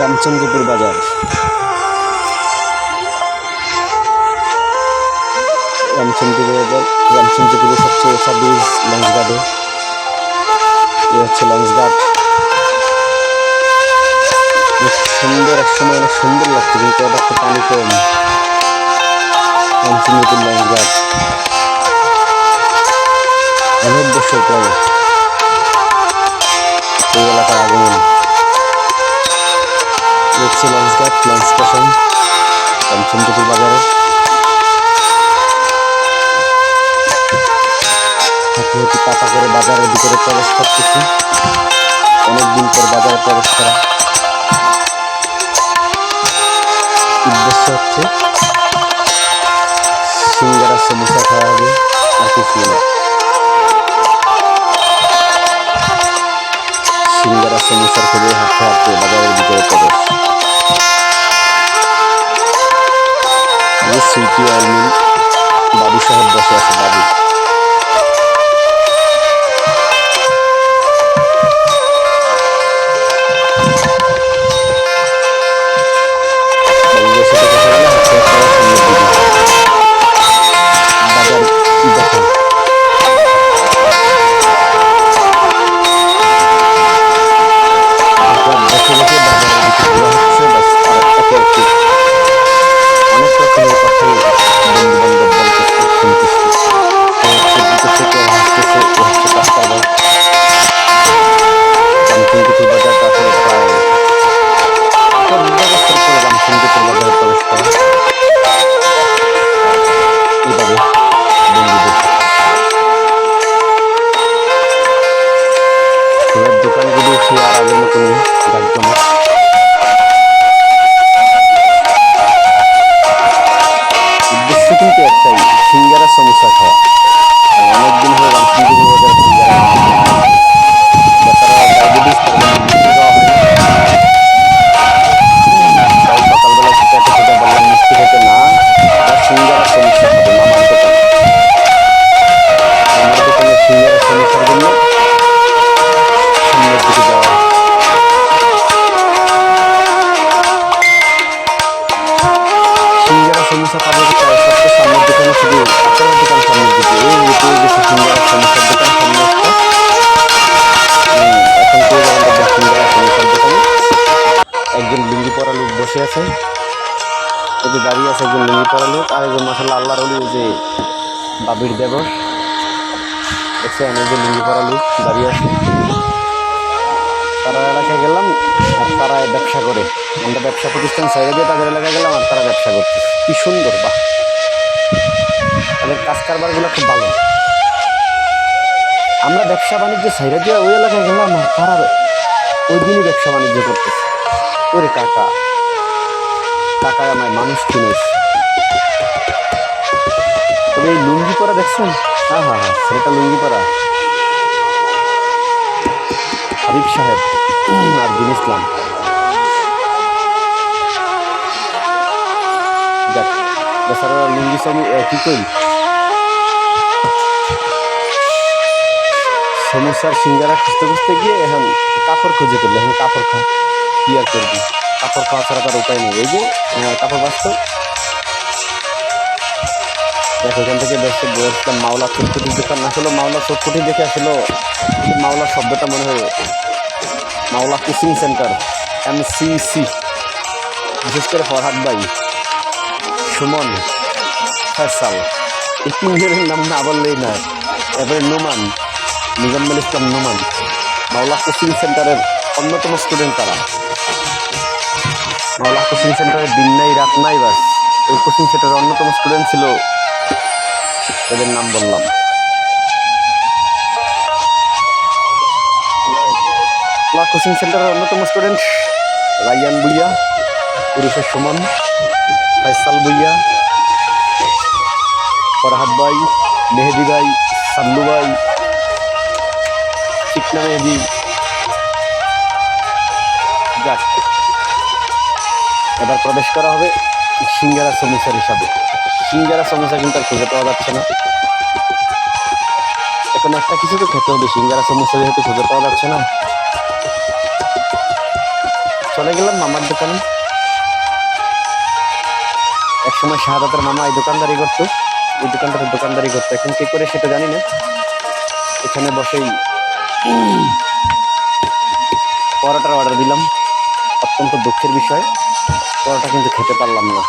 রামচন্দ্রপুর বাজার। রামচন্দ্রপুর বাজার, রামচন্দ্রপুরের সবচেয়ে উঁচা ব্রিজ লঞ্চঘাটে এ। হচ্ছে লঞ্চঘাট সুন্দর এক সময় অনেক সুন্দর লাগতো কিন্তু এটা একটা পানি কম। রামচন্দ্রপুর লঞ্চঘাট অনেক বছর পরে। এই এলাকার আগমন। দেখছি লঞ্চঘাট লঞ্চ স্টেশন রামচন্দ্রপুর বাজারে। হাঁটি হাঁটি পাতা করে বাজারের ভিতরে প্রবেশ করতেছি অনেকদিন পর বাজারে প্রবেশ করা। উদ্দেশ্য হচ্ছে সিঙ্গারা সমস্যা খাওয়া হবে আর কিছু না। সিঙ্গারা সমস্যার খেলে হাঁটতে হাঁটতে বাজারের ভিতরে প্রবেশ। সুইটি অয়েল বাবু সাহেব বসে আছে, বাবু। সে আর আগের মতনই জাঁকজমক উদ্দেশ্য কিন্তু একটাই সিঙ্গারা সমস্যা খাওয়া। অনেকদিন হয়ে আছে। যে দাঁড়িয়ে আছে, একজন লুঙ্গি পরা লোক, আর একজন মাসাল্লাহ আল্লাহর অলি যে বাবির দেবর। দেখছেন যে লুঙ্গি পরা লোক দাঁড়িয়ে আছে। তারা এলাকায় গেলাম, আর তারা ব্যবসা করে। আমরা ব্যবসা প্রতিষ্ঠান ছেড়ে দিয়ে তাদের এলাকায় গেলাম, আর তারা ব্যবসা করছে কি সুন্দর, বাহ! তাদের কাজ কারবারগুলো খুব ভালো। আমরা ব্যবসা বাণিজ্য ছেড়ে দিয়ে ওই এলাকায় গেলাম, আর তারা ওই দিনই ব্যবসা বাণিজ্য করতেছে। ওরে কাকা। টাকায় আমায় মানুষ কিনেছে তবে এই লুঙ্গি পরা দেখছেন? হ্যাঁ হ্যাঁ হ্যাঁ সেটা লুঙ্গি পরা। হাবিব সাহেব আর দিন ইসলাম। দেখ বেচারা লুঙ্গি সব কি করি? সমস্যার সিঙ্গারা খুঁজতে খুঁজতে গিয়ে এখন কাপড় খুঁজে করলে এখন কাপড় খা, কি আর করবি? কাপড় খাওয়া ছাড়া তার উপায় নেই। এই যে কাপড় বাঁচত দেখ, এখান থেকে দেখতে বলছিলাম মাওলা চটকুটির দোকান আসলে। মাওলা চটকুটি দেখে আসলে। মাওলা শব্দটা মনে হয় Maula coaching centre M C C বিশেষ করে ফরহাদ ভাই, সুমন, ফয়সাল। এই তিনজনের নাম না বললেই না এবারে নোমান নিজাম্মুল ইসলাম নোমান। মাওলা কোচিং সেন্টারের অন্যতম স্টুডেন্ট তারা। মাওলা কোচিং সেন্টারের দিন নাই, রাত নাই বাস। ওই কোচিং সেন্টারের অন্যতম স্টুডেন্ট ছিল তাদের নাম বললাম। মাওলা কোচিং সেন্টারের অন্যতম স্টুডেন্ট রাইয়ান বুইয়া, পুরুষের সমান, ফয়সাল বুইয়া, ফরহাদ ভাই, মেহেদি ভাই, সাল্লু ভাই চিকনা মেহেদি এবার প্রবেশ করা হবে সিঙ্গারা সমস্যার হিসাবে। সিঙ্গারা সমস্যা কিন্তু আর খুঁজে পাওয়া যাচ্ছে না। এখন একটা কিছু তো খেতে হবে, সিঙ্গারা সমস্যা যেহেতু খুঁজে পাওয়া যাচ্ছে না। চলে গেলাম মামার দোকানে। এক সময় শাহাদাতের মামা এই দোকানদারি করতো। এই দোকানটাতে দোকানদারি করতো। এখন কে করে সেটা জানি না। এখানে বসেই পরোটার অর্ডার দিলাম। অত্যন্ত দুঃখের বিষয়। পরোটা কিন্তু খেতে পারলাম না।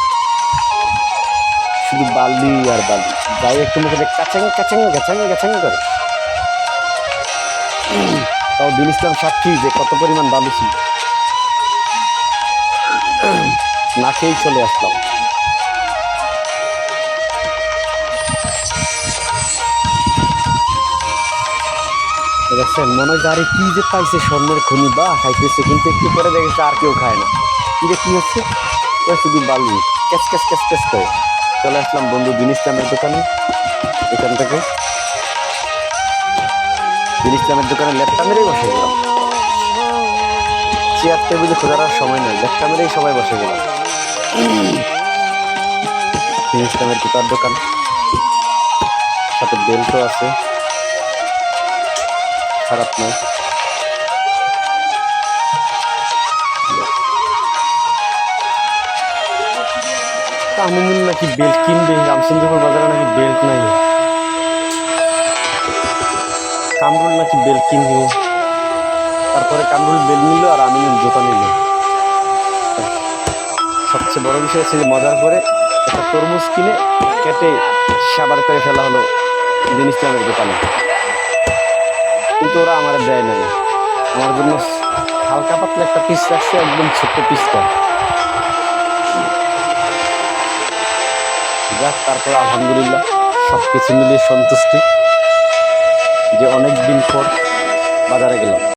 শুধু বালি আর বালি। যাই একটু মুখে কাছাং কাছাং গাছাং গাছাং করে। তাও দিন ইসলাম সাক্ষী যে কত পরিমাণ বালু ছিল। না খেয়েই চলে আসলাম। দেখছেন মনে হয় আরে কি যে পাইছে স্বর্ণের খনি? বা খাইতেছে, কিন্তু একটু পরে দেখেছে আর কেউ খায় না। রে কি হচ্ছে? ওই শুধু বালু। ক্যাচ ক্যাচ ক্যাচ ক্যাচ করে। চলে আসলাম বন্ধু দিন ইসলামের দোকানে। এখান থেকে দিন ইসলামের দোকানে ল্যাপটা মেরেই বসে গেলাম। চেয়ার টেবিলে খোঁজার আর সময় নেই। ল্যাপটা মেরেই সবাই বসে গেলাম। দিন ইসলামের জুতার দোকান। সাথে বেল্টও আছে। খারাপ নয়। কামুন নাকি বেল্ট কিনবে? রামচন্দ্রপুর বাজারে নাকি বেল্ট নাই? কামরুল নাকি বেল্ট কিনবে? তারপরে কামরুল বেল নিল আর আমি জুতা নিল। সবচেয়ে বড় বিষয় হচ্ছে যে মজার করে একটা তরমুজ কিনে কেটে সাবার করে ফেলা হলো দিন ইসলামের দোকানে। কিন্তু ওরা আমার দেয় নাই। আমার জন্য হালকা পাতলা একটা পিস রাখছে, একদম ছোট্ট পিসটা যাক তারপর আলহামদুলিল্লাহ সব কিছু মিলিয়ে সন্তুষ্টি যে অনেক দিন পর বাজারে গেলাম।